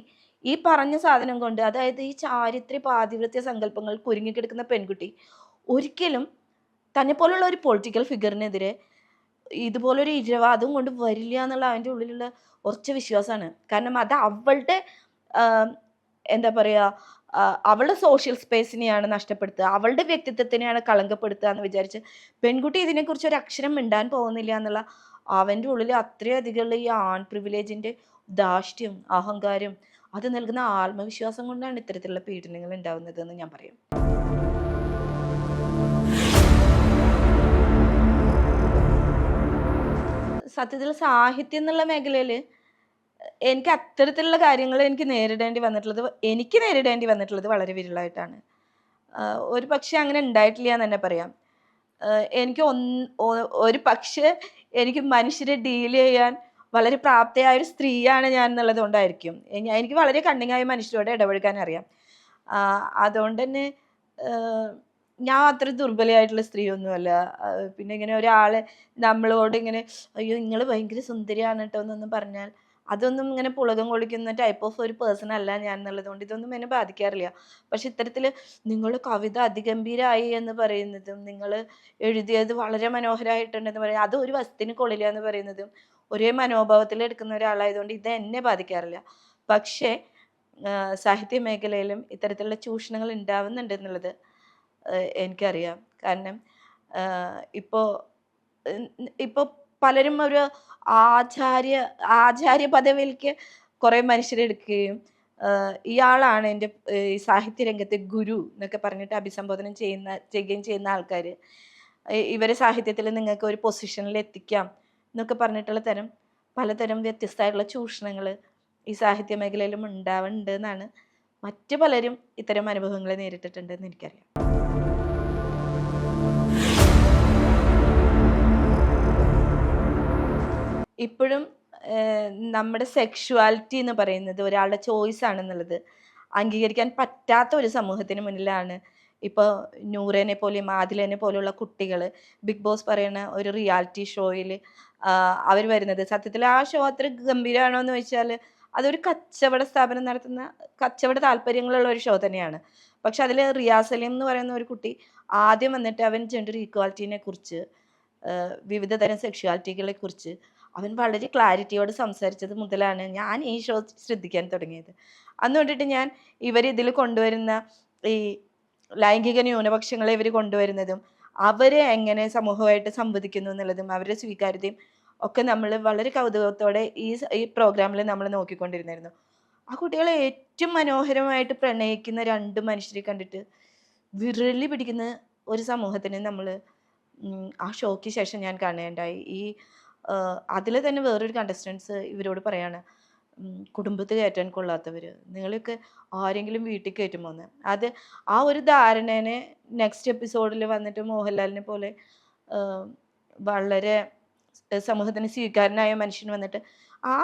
ഈ പറഞ്ഞ സാധനം കൊണ്ട് അതായത് ഈ ചാരിത്രി പാതിവൃത്യ സങ്കല്പങ്ങൾ കുരുങ്ങിക്കിടക്കുന്ന പെൺകുട്ടി ഒരിക്കലും തന്നെ പോലുള്ള ഒരു പൊളിറ്റിക്കൽ ഫിഗറിനെതിരെ ഇതുപോലൊരു ഇരവാദം കൊണ്ട് വരില്ല എന്നുള്ള അവന്റെ ഉള്ളിലുള്ള ഉറച്ച വിശ്വാസമാണ്. കാരണം അത് അവളുടെ എന്താ പറയുക അവളുടെ സോഷ്യൽ സ്പേസിനെയാണ് നഷ്ടപ്പെടുത്തുക. അവളുടെ വ്യക്തിത്വത്തിനെയാണ് കളങ്കപ്പെടുത്തുക എന്ന് വിചാരിച്ച് പെൺകുട്ടി ഇതിനെക്കുറിച്ച് ഒരു അക്ഷരം മിണ്ടാൻ പോകുന്നില്ല എന്നുള്ള അവന്റെ ഉള്ളിൽ അത്രയധികമുള്ള ഈ ആൺ പ്രിവിലേജിന്റെ ദാഷ്ട്യം അഹങ്കാരം അത് നൽകുന്ന ആത്മവിശ്വാസം കൊണ്ടാണ് ഇത്തരത്തിലുള്ള പീഡനങ്ങൾ ഉണ്ടാവുന്നത് എന്ന് ഞാൻ പറയും. സത്യത്തിൽ സാഹിത്യം എന്നുള്ള മേഖലയിൽ എനിക്ക് അത്തരത്തിലുള്ള കാര്യങ്ങൾ എനിക്ക് നേരിടേണ്ടി വന്നിട്ടുള്ളത് എനിക്ക് നേരിടേണ്ടി വന്നിട്ടുള്ളത് വളരെ വിരളായിട്ടാണ്. ഒരു പക്ഷേ അങ്ങനെ ഉണ്ടായിട്ടില്ല എന്ന് തന്നെ പറയാം. എനിക്ക് ഒരു പക്ഷെ എനിക്ക് മനുഷ്യരെ ഡീൽ ചെയ്യാൻ വളരെ പ്രാപ്തയായ ഒരു സ്ത്രീയാണ് ഞാൻ എന്നുള്ളത് കൊണ്ടായിരിക്കും. എനിക്ക് വളരെ കണ്ണിങ്ങായ മനുഷ്യരോട് ഇടപഴകാൻ അറിയാം. അതുകൊണ്ട് തന്നെ ഞാൻ അത്ര ദുർബലയായിട്ടുള്ള സ്ത്രീയൊന്നുമല്ല. പിന്നെ ഇങ്ങനെ ഒരാൾ നമ്മളോട് ഇങ്ങനെ അയ്യോ നിങ്ങൾ ഭയങ്കര സുന്ദരിയാണ് കേട്ടോ എന്നൊന്നും പറഞ്ഞാൽ അതൊന്നും ഇങ്ങനെ പുളകം കൊളിക്കുന്ന ടൈപ്പ് ഓഫ് ഒരു പേഴ്സൺ അല്ല ഞാൻ എന്നുള്ളത് കൊണ്ട് ഇതൊന്നും എന്നെ ബാധിക്കാറില്ല. പക്ഷെ ഇത്തരത്തിൽ നിങ്ങൾ കവിത അതിഗംഭീരമായി എന്ന് പറയുന്നതും നിങ്ങൾ എഴുതിയത് വളരെ മനോഹരമായിട്ടുണ്ടെന്ന് പറയും അത് ഒരു വസ്തുവിന് കൊള്ളില്ല എന്ന് പറയുന്നതും ഒരേ മനോഭാവത്തിൽ എടുക്കുന്ന ഒരാളായതുകൊണ്ട് ഇത് എന്നെ ബാധിക്കാറില്ല. പക്ഷേ സാഹിത്യ മേഖലയിലും ഇത്തരത്തിലുള്ള ചൂഷണങ്ങൾ ഉണ്ടാവുന്നുണ്ട് എന്നുള്ളത് എനിക്കറിയാം. കാരണം ഇപ്പോൾ ഇപ്പോൾ പലരും ഒരു ആചാര്യ ആചാര്യ പദവിയിലേക്ക് കുറെ മനുഷ്യരെടുക്കുകയും ഇയാളാണ് എന്റെ ഈ സാഹിത്യ രംഗത്തെ ഗുരു എന്നൊക്കെ പറഞ്ഞിട്ട് അഭിസംബോധന ചെയ്യുന്ന ചെയ്യുകയും ചെയ്യുന്ന ആൾക്കാർ ഇവരെ സാഹിത്യത്തിൽ നിങ്ങൾക്ക് ഒരു പൊസിഷനിൽ എത്തിക്കാം എന്നൊക്കെ പറഞ്ഞിട്ടുള്ള തരം പലതരം വ്യത്യസ്തമായിട്ടുള്ള ചൂഷണങ്ങൾ ഈ സാഹിത്യ മേഖലയിലും ഉണ്ടാവുന്നുണ്ട് എന്നാണ് മറ്റു പലരും ഇത്തരം അനുഭവങ്ങൾ നേരിട്ടിട്ടുണ്ടെന്ന് എനിക്കറിയാം. ഇപ്പോഴും നമ്മുടെ സെക്ഷുവാലിറ്റി എന്ന് പറയുന്നത് ഒരാളുടെ ചോയ്സ് ആണെന്നുള്ളത് അംഗീകരിക്കാൻ പറ്റാത്ത ഒരു സമൂഹത്തിന് മുന്നിലാണ്. ഇപ്പോൾ നൂറേനെ പോലെയും ആദിലിനെ പോലെയുള്ള കുട്ടികൾ ബിഗ് ബോസ് പറയുന്ന ഒരു റിയാലിറ്റി ഷോയിൽ അവർ വരുന്നത്. സത്യത്തിൽ ആ ഷോ അത്ര ഗംഭീരമാണോ എന്ന് വെച്ചാൽ അതൊരു കച്ചവട സ്ഥാപനം നടത്തുന്ന കച്ചവട താല്പര്യങ്ങളുള്ള ഒരു ഷോ തന്നെയാണ്. പക്ഷെ അതിൽ റിയാസലിം സലീം എന്ന് പറയുന്ന ഒരു കുട്ടി ആദ്യം വന്നിട്ട് അവൻ ജെൻഡർ ഈക്വാലിറ്റീനെ കുറിച്ച് വിവിധ തരം സെക്ഷുവാലിറ്റികളെ കുറിച്ച് അവൻ വളരെ ക്ലാരിറ്റിയോട് സംസാരിച്ചത് മുതലാണ് ഞാൻ ഈ ഷോ ശ്രദ്ധിക്കാൻ തുടങ്ങിയത്. അന്ന് തൊട്ടിട്ട് ഞാൻ ഇവർ ഇതിൽ കൊണ്ടുവരുന്ന ഈ ലൈംഗിക ന്യൂനപക്ഷങ്ങളെ ഇവർ കൊണ്ടുവരുന്നതും അവരെ എങ്ങനെ സമൂഹമായിട്ട് സംവദിക്കുന്നു എന്നുള്ളതും അവരുടെ സ്വീകാര്യതയും ഒക്കെ നമ്മൾ വളരെ കൗതുകത്തോടെ ഈ ഈ പ്രോഗ്രാമിൽ നമ്മൾ നോക്കിക്കൊണ്ടിരുന്നായിരുന്നു. ആ കുട്ടികളെ ഏറ്റവും മനോഹരമായിട്ട് പ്രണയിക്കുന്ന രണ്ട് മനുഷ്യരെ കണ്ടിട്ട് വിരലി പിടിക്കുന്ന ഒരു സമൂഹത്തിന് നമ്മൾ ആ ഷോയ്ക്ക് ശേഷം ഞാൻ കാണുകയുണ്ടായി. ഈ അതിൽ തന്നെ വേറൊരു കണ്ടസ്റ്റൻസ് ഇവരോട് പറയാണ് കുടുംബത്തിൽ കയറ്റാൻ കൊള്ളാത്തവർ നിങ്ങളൊക്കെ ആരെങ്കിലും വീട്ടിൽ കയറ്റുമോന്ന്? അത് ആ ഒരു ധാരണേനെ നെക്സ്റ്റ് എപ്പിസോഡിൽ വന്നിട്ട് മോഹൻലാലിനെ പോലെ വളരെ സമൂഹത്തിന് സ്വീകാരനായ മനുഷ്യൻ വന്നിട്ട് ആ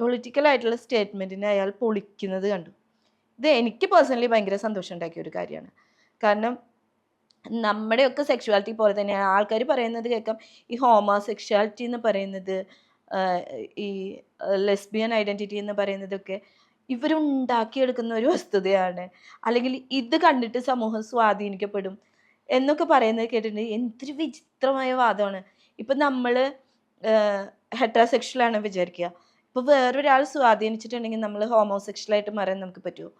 പൊളിറ്റിക്കൽ ആയിട്ടുള്ള സ്റ്റേറ്റ്മെന്റിനെ അയാൾ പൊളിക്കുന്നത് കണ്ടു. ഇത് എനിക്ക് പേഴ്സണലി ഭയങ്കര സന്തോഷം ഉണ്ടാക്കിയ ഒരു കാര്യമാണ്. കാരണം നമ്മുടെയൊക്കെ സെക്ഷുവാലിറ്റി പോലെ തന്നെയാണ്. ആൾക്കാർ പറയുന്നത് കേൾക്കാം ഈ ഹോമോ സെക്ഷുവാലിറ്റി എന്ന് പറയുന്നത് ഈ ലെസ്ബിയൻ ഐഡന്റിറ്റി എന്ന് പറയുന്നതൊക്കെ ഇവരുണ്ടാക്കിയെടുക്കുന്ന ഒരു വസ്തുതയാണ്. അല്ലെങ്കിൽ ഇത് കണ്ടിട്ട് സമൂഹം സ്വാധീനിക്കപ്പെടും എന്നൊക്കെ പറയുന്നത് കേട്ടിട്ടുണ്ട്. എന്തൊരു വിചിത്രമായ വാദമാണ്. ഇപ്പം നമ്മൾ ഹെട്രാസെക്ഷൽ ആണ് വിചാരിക്കുക. ഇപ്പോൾ വേറൊരാൾ സ്വാധീനിച്ചിട്ടുണ്ടെങ്കിൽ നമ്മൾ ഹോമോസെക്ഷലായിട്ട് മാറാൻ നമുക്ക് പറ്റുമോ?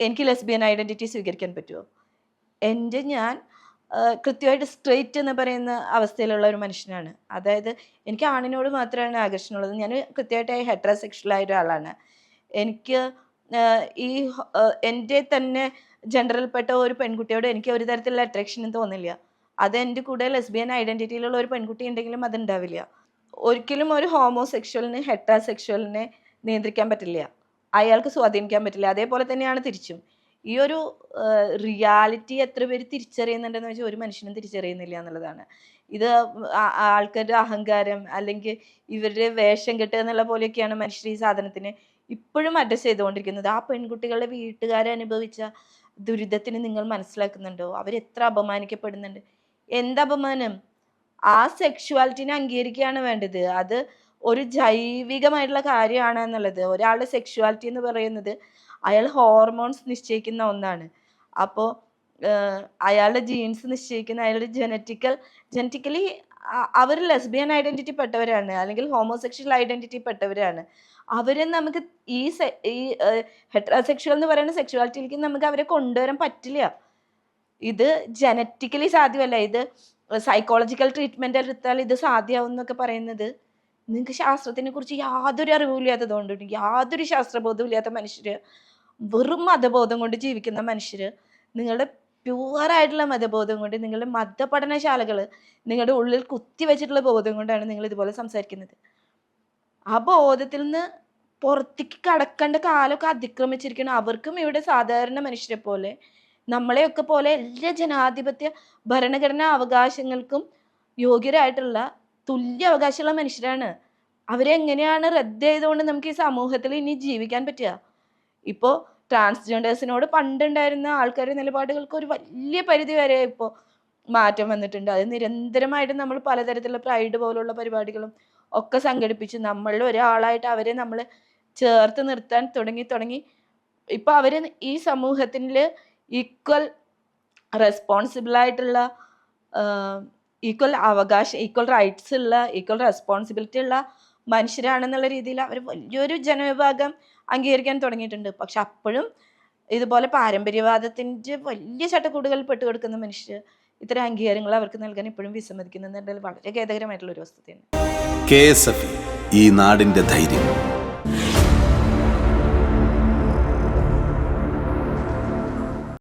എനിക്ക് ലെസ്ബിയൻ ഐഡന്റിറ്റി സ്വീകരിക്കാൻ പറ്റുമോ? എന്റെ ഞാൻ കൃത്യമായിട്ട് സ്ട്രെയിറ്റ് എന്ന് പറയുന്ന അവസ്ഥയിലുള്ള ഒരു മനുഷ്യനാണ്. അതായത് എനിക്ക് ആണിനോട് മാത്രമാണ് ആകർഷണമുള്ളത്. ഞാൻ കൃത്യമായിട്ട് ഹെട്രാസെക്ഷലായ ഒരാളാണ്. എനിക്ക് ഈ എന്റെ തന്നെ ജനറൽപ്പെട്ട ഒരു പെൺകുട്ടിയോട് എനിക്ക് ഒരു തരത്തിലുള്ള അട്രാക്ഷനും തോന്നില്ല. അത് എന്റെ കൂടെ ലെസ്ബിയൻ ഐഡന്റിറ്റിയിലുള്ള ഒരു പെൺകുട്ടി ഉണ്ടെങ്കിലും അതുണ്ടാവില്ല ഒരിക്കലും ഒരു ഹോമോസെക്ഷലിന് ഹെട്രാസെക്ഷലിനെ നിയന്ത്രിക്കാൻ പറ്റില്ല. അയാൾക്ക് സ്വാധീനിക്കാൻ പറ്റില്ല. അതേപോലെ തന്നെയാണ് തിരിച്ചും. ഈ ഒരു റിയാലിറ്റി എത്ര പേര് തിരിച്ചറിയുന്നുണ്ടെന്ന് വെച്ചാൽ ഒരു മനുഷ്യനും തിരിച്ചറിയുന്നില്ല എന്നുള്ളതാണ്. ഇത് ആൾക്കാരുടെ അഹങ്കാരം അല്ലെങ്കിൽ ഇവരുടെ വേഷം കെട്ടുക എന്നുള്ള പോലെയൊക്കെയാണ് മനുഷ്യർ ഈ സാധനത്തിന് ഇപ്പോഴും അഡ്രസ് ചെയ്തുകൊണ്ടിരിക്കുന്നത്. ആ പെൺകുട്ടികളുടെ വീട്ടുകാരെ അനുഭവിച്ച ദുരിതത്തിന് നിങ്ങൾ മനസ്സിലാക്കുന്നുണ്ടോ? അവരെത്ര അപമാനിക്കപ്പെടുന്നുണ്ട്? എന്തപമാനം? ആ സെക്ഷുവാലിറ്റിനെ അംഗീകരിക്കുകയാണ് വേണ്ടത്. അത് ഒരു ജൈവികമായിട്ടുള്ള കാര്യമാണ് എന്നുള്ളത്. ഒരാളുടെ സെക്ഷുവാലിറ്റി എന്ന് പറയുന്നത് അയാൾ ഹോർമോൺസ് നിശ്ചയിക്കുന്ന ഒന്നാണ്. അപ്പോൾ അയാളുടെ ജീൻസ് നിശ്ചയിക്കുന്ന അയാളുടെ ജനറ്റിക്കൽ ജനറ്റിക്കലി അവർ ലെസ്ബിയൻ ഐഡന്റിറ്റി പെട്ടവരാണ്. അല്ലെങ്കിൽ ഹോമോസെക്ഷൽ ഐഡന്റിറ്റി പെട്ടവരാണ്. അവരെ നമുക്ക് ഈ ഈ ഹെട്രാസെക്ഷൽ എന്ന് പറയുന്ന സെക്ഷുവാലിറ്റിയിലേക്ക് നമുക്ക് അവരെ കൊണ്ടുവരാൻ പറ്റില്ല. ഇത് ജനറ്റിക്കലി സാധ്യമല്ല. ഇത് സൈക്കോളജിക്കൽ ട്രീറ്റ്മെന്റ് എടുത്താൽ ഇത് സാധ്യമാവും എന്നൊക്കെ പറയുന്നത് നിങ്ങൾക്ക് ശാസ്ത്രത്തിനെ കുറിച്ച് യാതൊരു അറിവുമില്ലാത്തതുകൊണ്ട് യാതൊരു ശാസ്ത്രബോധവും ഇല്ലാത്ത മനുഷ്യര് വെറും മതബോധം കൊണ്ട് ജീവിക്കുന്ന മനുഷ്യർ നിങ്ങളുടെ പ്യുവറായിട്ടുള്ള മതബോധം കൊണ്ട് നിങ്ങളുടെ മതപഠനശാലകൾ നിങ്ങളുടെ ഉള്ളിൽ കുത്തി വെച്ചിട്ടുള്ള ബോധം കൊണ്ടാണ് നിങ്ങൾ ഇതുപോലെ സംസാരിക്കുന്നത്. ആ ബോധത്തിൽ നിന്ന് പുറത്തേക്ക് കടക്കേണ്ട കാലമൊക്കെ അതിക്രമിച്ചിരിക്കണം അവർക്കും ഇവിടെ സാധാരണ മനുഷ്യരെ പോലെ നമ്മളെയൊക്കെ പോലെ എല്ലാ ജനാധിപത്യ ഭരണഘടനാ അവകാശങ്ങൾക്കും യോഗ്യരായിട്ടുള്ള തുല്യ അവകാശമുള്ള മനുഷ്യരാണ്. അവരെങ്ങനെയാണ് റദ്ദ് ചെയ്തുകൊണ്ട് നമുക്ക് ഈ സമൂഹത്തിൽ ഇനി ജീവിക്കാൻ പറ്റുക? ഇപ്പോൾ ട്രാൻസ്ജെൻഡേഴ്സിനോട് പണ്ടുണ്ടായിരുന്ന ആൾക്കാരുടെ നിലപാടുകൾക്ക് ഒരു വലിയ പരിധി വരെ ഇപ്പോൾ മാറ്റം വന്നിട്ടുണ്ട്. അത് നിരന്തരമായിട്ട് നമ്മൾ പലതരത്തിലുള്ള പ്രൈഡ് പോലുള്ള പരിപാടികളും ഒക്കെ സംഘടിപ്പിച്ച് നമ്മളിൽ ഒരാളായിട്ട് അവരെ നമ്മൾ ചേർത്ത് നിർത്താൻ തുടങ്ങി തുടങ്ങി. ഇപ്പൊ അവർ ഈ സമൂഹത്തിൽ ഈക്വൽ റെസ്പോൺസിബിൾ ആയിട്ടുള്ള ഈക്വൽ അവകാശം ഈക്വൽ റൈറ്റ്സ് ഉള്ള ഈക്വൽ റെസ്പോൺസിബിലിറ്റി ഉള്ള മനുഷ്യരാണെന്നുള്ള രീതിയിൽ അവർ വലിയൊരു ജനവിഭാഗം അംഗീകരിക്കാൻ തുടങ്ങിയിട്ടുണ്ട്. പക്ഷെ അപ്പോഴും ഇതുപോലെ പാരമ്പര്യവാദത്തിന്റെ വലിയ ചട്ടക്കൂടുകൾ പെട്ടുകൊടുക്കുന്ന മനുഷ്യർ ഇത്തരം അംഗീകാരങ്ങൾ അവർക്ക് നൽകാൻ ഇപ്പോഴും വിസമ്മതിക്കുന്നുണ്ടെങ്കിൽ വളരെ ഖേദകരമായിട്ടുള്ള ഒരു വസ്തുതയാണ് ഈ നാടിന്റെ ധൈര്യം.